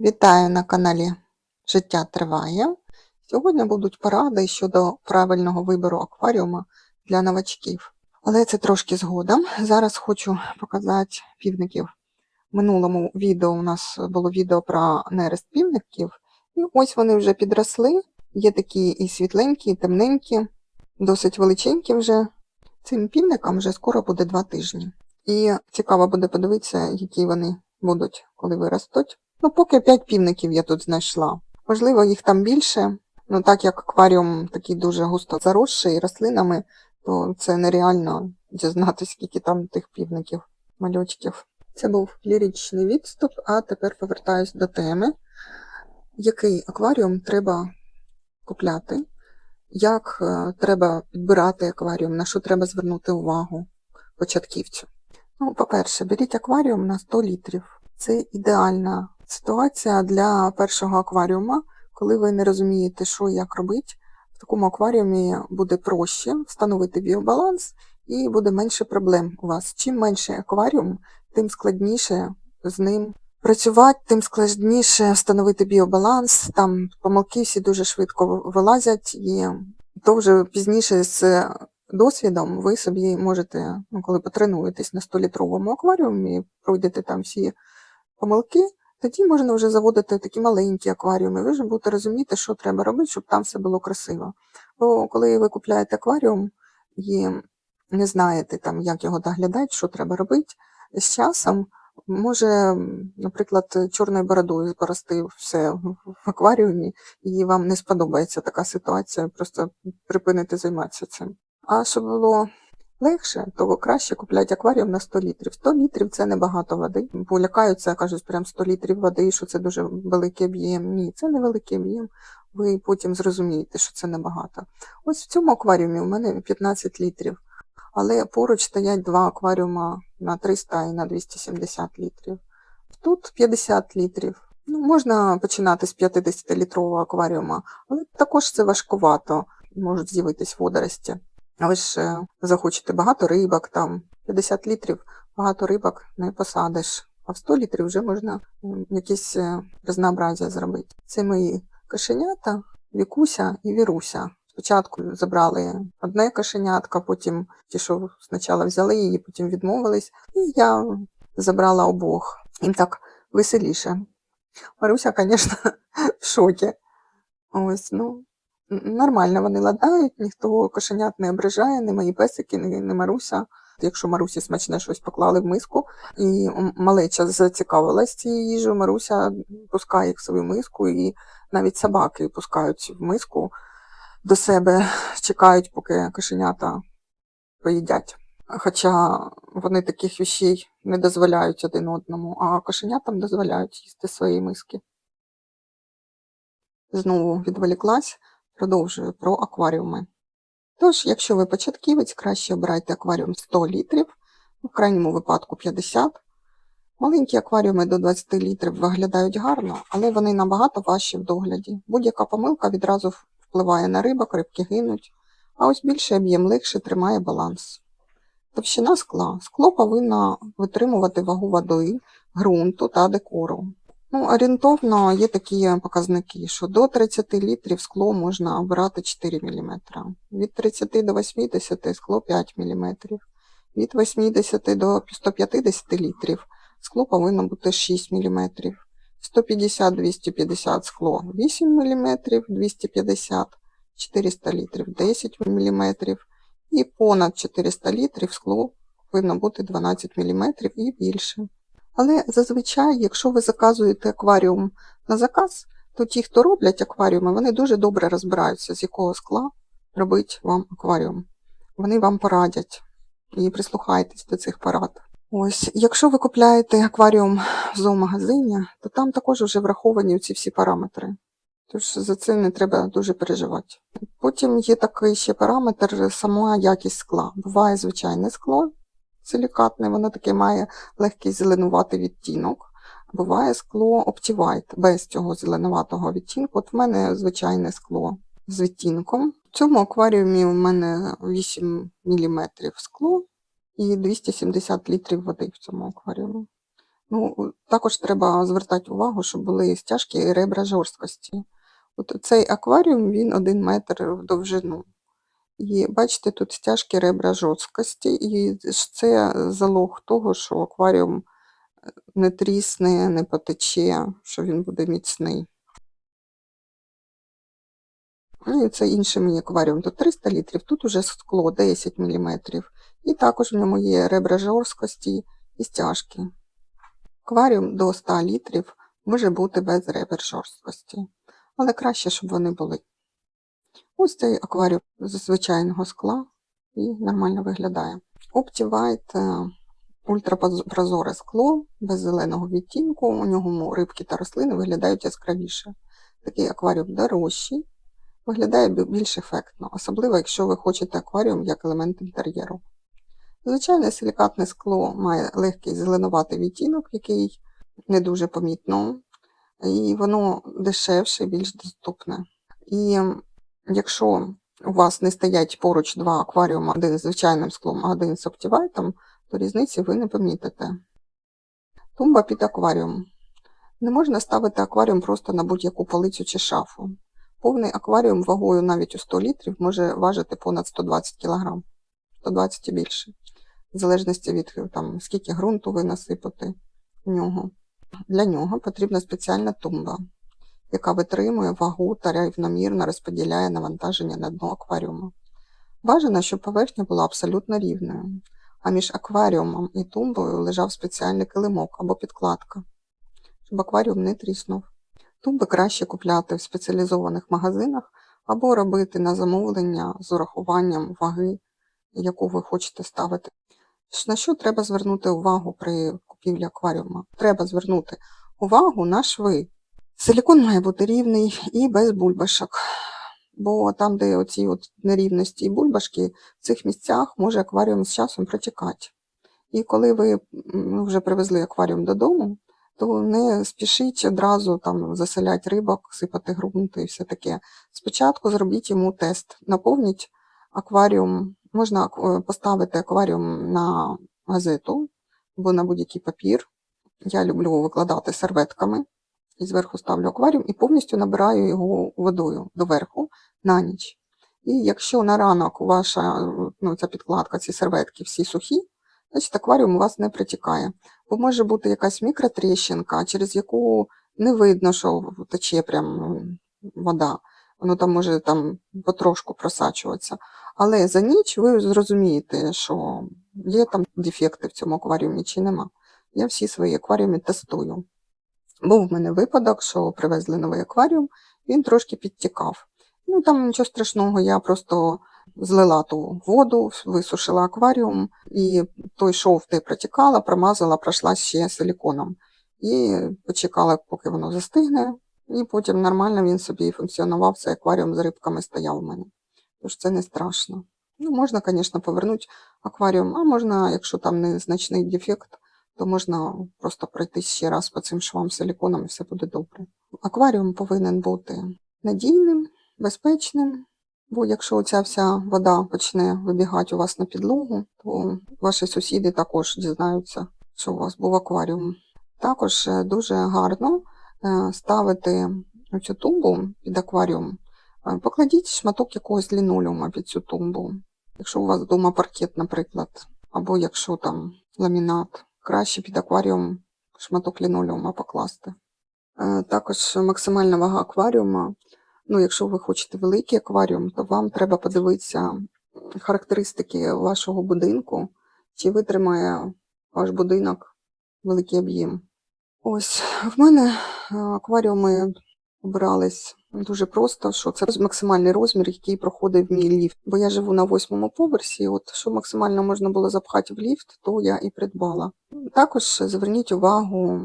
Вітаю на каналі Життя триває. Сьогодні будуть поради щодо правильного вибору акваріума для новачків. Але це трошки згодом. Зараз хочу показати півників. В минулому відео у нас було відео про нерест півників. І ось вони вже підросли. Є такі і світленькі, і темненькі, досить величенькі вже. Цим півникам вже скоро буде два тижні. І цікаво буде подивитися, які вони будуть, коли виростуть. Ну, поки 5 півників я тут знайшла. Можливо, їх там більше. Ну, так як акваріум такий дуже густо заросший рослинами, то це нереально дізнатися, скільки там тих півників, мальочків. Це був ліричний відступ, а тепер повертаюсь до теми, який акваріум треба купляти, як е, треба підбирати акваріум, на що треба звернути увагу початківцю. Ну, по-перше, беріть акваріум на 100 літрів. Це ідеальна ситуація для першого акваріума, коли ви не розумієте, що і як робити. В такому акваріумі буде проще встановити біобаланс і буде менше проблем у вас. Чим менше акваріум, тим складніше з ним працювати, тим складніше встановити біобаланс. Там помилки всі дуже швидко вилазять, і то вже пізніше з досвідом ви собі можете, ну, коли потренуєтесь на 100-літровому акваріумі, пройдете там всі помилки, тоді можна вже заводити такі маленькі акваріуми. Ви вже будете розуміти, що треба робити, щоб там все було красиво. Бо коли ви купляєте акваріум і не знаєте, там, як його доглядати, що треба робити, з часом може, наприклад, чорною бородою порости все в акваріумі, і вам не сподобається така ситуація, просто припинити займатися цим. А щоб було легше, то краще купляти акваріум на 100 літрів. 100 літрів це небагато води. Полякаються, кажуть, прям 100 літрів води, що це дуже великий об'єм. Ні, це не великий об'єм. Ви потім зрозумієте, що це небагато. Ось в цьому акваріумі у мене 15 літрів. Але поруч стоять два акваріума на 300 і на 270 літрів. Тут 50 літрів. Ну, Можна починати з 50-літрового акваріума, але також це важкувато, можуть з'явитись водорості. Ви ж е, захочете багато рибок, там 50 літрів, багато рибок не посадиш, а в 100 літрів вже можна якесь е, зробити. Це мої кошенята, Вікуся і Віруся. Спочатку забрали одне кошенятка, потім ті, що спочатку взяли її, потім відмовились, і я забрала обох. Їм так веселіше. Маруся, звісно, в шокі. Ось, ну, Нормально вони ладають, ніхто кошенят не ображає, не мої песики, не, не Маруся. Якщо Марусі смачне щось поклали в миску, і малеча зацікавилась цією їжею, Маруся пускає їх в свою миску, і навіть собаки пускають в миску до себе, чекають, поки кошенята поїдять. Хоча вони таких вещей не дозволяють один одному, а кошенятам дозволяють їсти свої миски. Знову відволіклась. Продовжую про акваріуми. Тож, якщо ви початківець, краще обирайте акваріум 100 літрів, в крайньому випадку 50. Маленькі акваріуми до 20 літрів виглядають гарно, але вони набагато важчі в догляді. Будь-яка помилка відразу впливає на рибок, рибки гинуть, а ось більший об'єм легше тримає баланс. Товщина скла. Скло повинно витримувати вагу води, ґрунту та декору. Ну, Орієнтовно є такі показники, що до 30 літрів скло можна обирати 4 мм, від 30 до 80 скло 5 мм, від 80 до 150 літрів скло повинно бути 6 мм, 150-250 скло 8 мм, 250 400 літрів 10 мм і понад 400 літрів скло повинно бути 12 мм і більше. Але зазвичай, якщо ви заказуєте акваріум на заказ, то ті, хто роблять акваріуми, вони дуже добре розбираються, з якого скла робить вам акваріум. Вони вам порадять і прислухайтесь до цих порад. Ось, Якщо ви купляєте акваріум в зоомагазині, то там також вже враховані ці всі параметри. Тож за це не треба дуже переживати. Потім є такий ще параметр сама якість скла. Буває звичайне скло, силікатне, воно таке має легкий зеленуватий відтінок. Буває скло Optivite без цього зеленуватого відтінку. От в мене звичайне скло з відтінком. В цьому акваріумі у мене 8 мм скло і 270 літрів води в цьому акваріумі. Ну, також треба звертати увагу, щоб були стяжки і ребра жорсткості. От цей акваріум, він 1 метр в довжину. І бачите, тут стяжки ребра жорсткості, і це залог того, що акваріум е, не трісне, не потече, що він буде міцний. Ну і це інший мій акваріум. Тут 300 літрів, тут уже скло 10 мм. І також в ньому є ребра жорсткості і стяжки. Акваріум до 100 літрів може бути без ребер жорсткості, але краще, щоб вони були. Ось цей акваріум з звичайного скла і нормально виглядає. Opti-White е, ультрапрозоре скло без зеленого відтінку, у нього рибки та рослини виглядають яскравіше. Такий акваріум дорожчий, виглядає більш ефектно, особливо якщо ви хочете акваріум як елемент інтер'єру. Звичайне силікатне скло має легкий зеленуватий відтінок, який не дуже помітно, і воно дешевше, більш доступне. І якщо у вас не стоять поруч два акваріуми, один з звичайним склом, а один з оптівайтом, то різниці ви не помітите. Тумба під акваріум. Не можна ставити акваріум просто на будь-яку полицю чи шафу. Повний акваріум вагою навіть у 100 літрів може важити понад 120 кг, 120 і більше, в залежності від там, скільки ґрунту ви насипати в нього. Для нього потрібна спеціальна тумба, яка витримує вагу та рівномірно розподіляє навантаження на дно акваріуму. Бажано, щоб поверхня була абсолютно рівною, а між акваріумом і тумбою лежав спеціальний килимок або підкладка, щоб акваріум не тріснув. Тумби краще купляти в спеціалізованих магазинах або робити на замовлення з урахуванням ваги, яку ви хочете ставити. На що треба звернути увагу при купівлі акваріума? Треба звернути увагу на шви. Силікон має бути рівний і без бульбашок. Бо там, де оці от нерівності і бульбашки, в цих місцях може акваріум з часом протікати. І коли ви вже привезли акваріум додому, то не спішіть одразу там заселяти рибок, сипати ґрунт і все таке. Спочатку зробіть йому тест, наповніть акваріум, можна поставити акваріум на газету або на будь-який папір. Я люблю викладати серветками і зверху ставлю акваріум і повністю набираю його водою доверху на ніч. І якщо на ранок ваша ну, ця підкладка, ці серветки всі сухі, значить акваріум у вас не притікає. Бо може бути якась мікротріщинка, через яку не видно, що тече прям вода. Воно там може там потрошку просачуватися. Але за ніч ви зрозумієте, що є там дефекти в цьому акваріумі чи нема. Я всі свої акваріуми тестую. Був в мене випадок, що привезли новий акваріум, він трошки підтікав. Ну там нічого страшного, я просто злила ту воду, висушила акваріум, і той шов, де протікала, промазала, пройшла ще силіконом. І почекала, поки воно застигне, і потім нормально він собі функціонував, цей акваріум з рибками стояв у мене. Тож це не страшно. Ну, можна, звісно, повернути акваріум, а можна, якщо там незначний дефект, то можна просто пройти ще раз по цим швам силіконом і все буде добре. Акваріум повинен бути надійним, безпечним, бо якщо оця вся вода почне вибігати у вас на підлогу, то ваші сусіди також дізнаються, що у вас був акваріум. Також е, дуже гарно е, ставити цю тумбу під акваріум. Е, Покладіть шматок якогось лінолеума під цю тумбу. Якщо у вас вдома паркет, наприклад, або якщо там ламінат, краще під акваріум шматок лінолеума покласти. Е, Також максимальна вага акваріума. Ну, якщо ви хочете великий акваріум, то вам треба подивитися характеристики вашого будинку, чи витримає ваш будинок великий об'єм. Ось в мене е, акваріуми обирались дуже просто, що це максимальний розмір, який проходить в мій ліфт. Бо я живу на восьмому поверсі, от що максимально можна було запхати в ліфт, то я і придбала. Також зверніть увагу,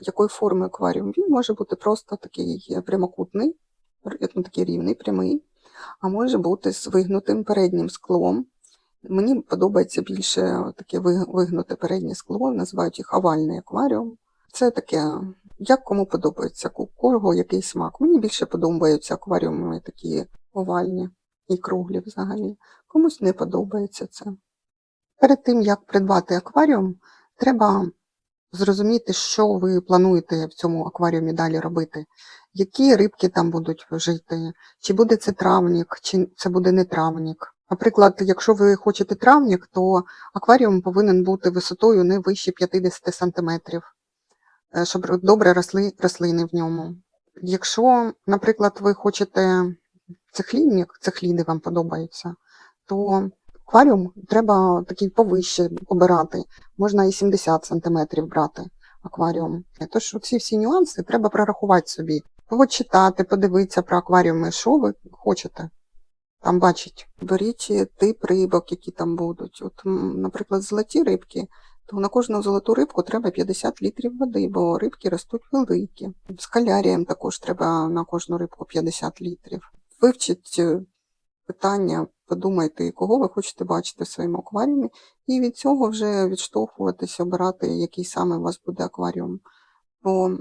якої форми акваріум. Він може бути просто такий прямокутний, ну, такий рівний, прямий, а може бути з вигнутим переднім склом. Мені подобається більше таке ви- вигнуте переднє скло, називають їх овальний акваріум. Це таке, як кому подобається, кого який смак. Мені більше подобаються акваріуми такі овальні і круглі взагалі. Комусь не подобається це. Перед тим, як придбати акваріум, треба зрозуміти, що ви плануєте в цьому акваріумі далі робити, які рибки там будуть жити, чи буде це травнік, чи це буде не травнік. Наприклад, якщо ви хочете травнік, то акваріум повинен бути висотою не вище 50 см, щоб добре росли рослини в ньому. Якщо, наприклад, ви хочете цехлінник, цехліни вам подобаються, то акваріум треба такий повище обирати. Можна і 70 см брати акваріум. Тож ці всі нюанси треба прорахувати собі, почитати, подивитися про акваріуми, що ви хочете. Там бачить, беріть тип рибок, які там будуть. От, наприклад, золоті рибки, то на кожну золоту рибку треба 50 літрів води, бо рибки ростуть великі. З калярієм також треба на кожну рибку 50 літрів. Вивчіть е, питання, подумайте, кого ви хочете бачити в своєму акваріумі, і від цього вже відштовхуватися, обирати, який саме у вас буде акваріум. Бо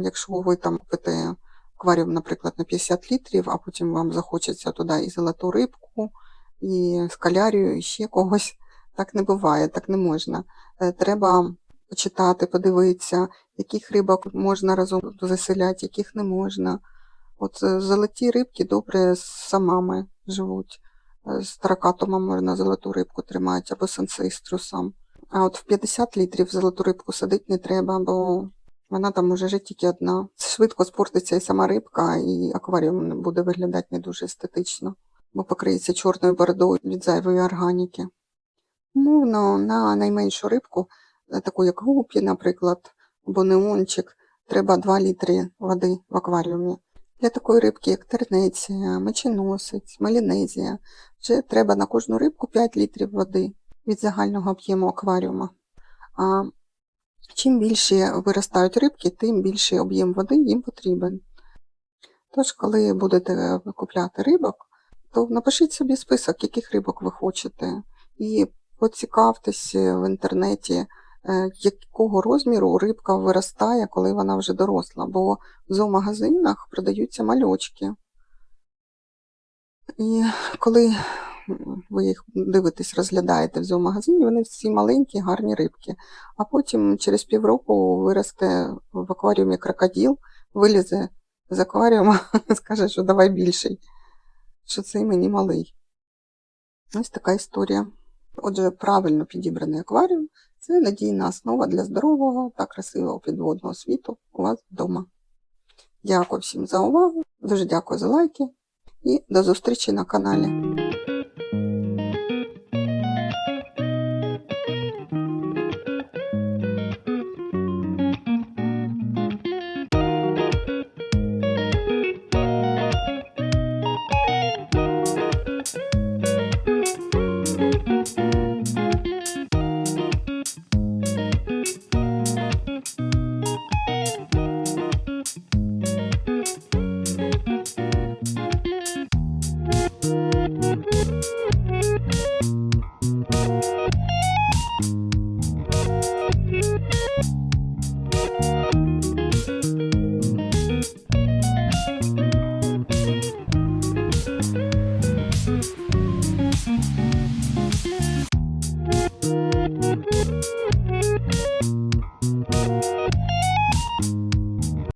якщо ви там купите акваріум, наприклад, на 50 літрів, а потім вам захочеться туди і золоту рибку, і скалярію, і ще когось. Так не буває, так не можна. Е, Треба почитати, подивитися, яких рибок можна разом заселяти, яких не можна. От е, золоті рибки добре з самами живуть. Е, З таракатомом можна золоту рибку тримати або з анциструсом. А от в 50 літрів золоту рибку садити не треба, бо вона там може жити тільки одна. Швидко спортиться і сама рибка, і акваріум буде виглядати не дуже естетично, бо покриється чорною бородою від зайвої органіки. Мовно, на найменшу рибку, е, таку як гупі, наприклад, або неончик, треба 2 літри води в акваріумі. Для такої рибки, як тернеція, меченосець, малінезія, вже треба на кожну рибку 5 літрів води від загального об'єму акваріума. А чим більше виростають рибки, тим більший об'єм води їм потрібен. Тож, коли будете купляти рибок, то напишіть собі список, яких рибок ви хочете, і поцікавтесь в інтернеті, е, якого розміру рибка виростає, коли вона вже доросла, бо в зоомагазинах продаються мальочки. І коли ви їх дивитесь, розглядаєте в зоомагазині, вони всі маленькі, гарні рибки. А потім через півроку виросте в акваріумі крокодил, вилізе з акваріума, скаже, що давай більший, що цей мені малий. Ось така історія. Отже, правильно підібраний акваріум це надійна основа для здорового та красивого підводного світу у вас вдома. Дякую всім за увагу, дуже дякую за лайки і до зустрічі на каналі.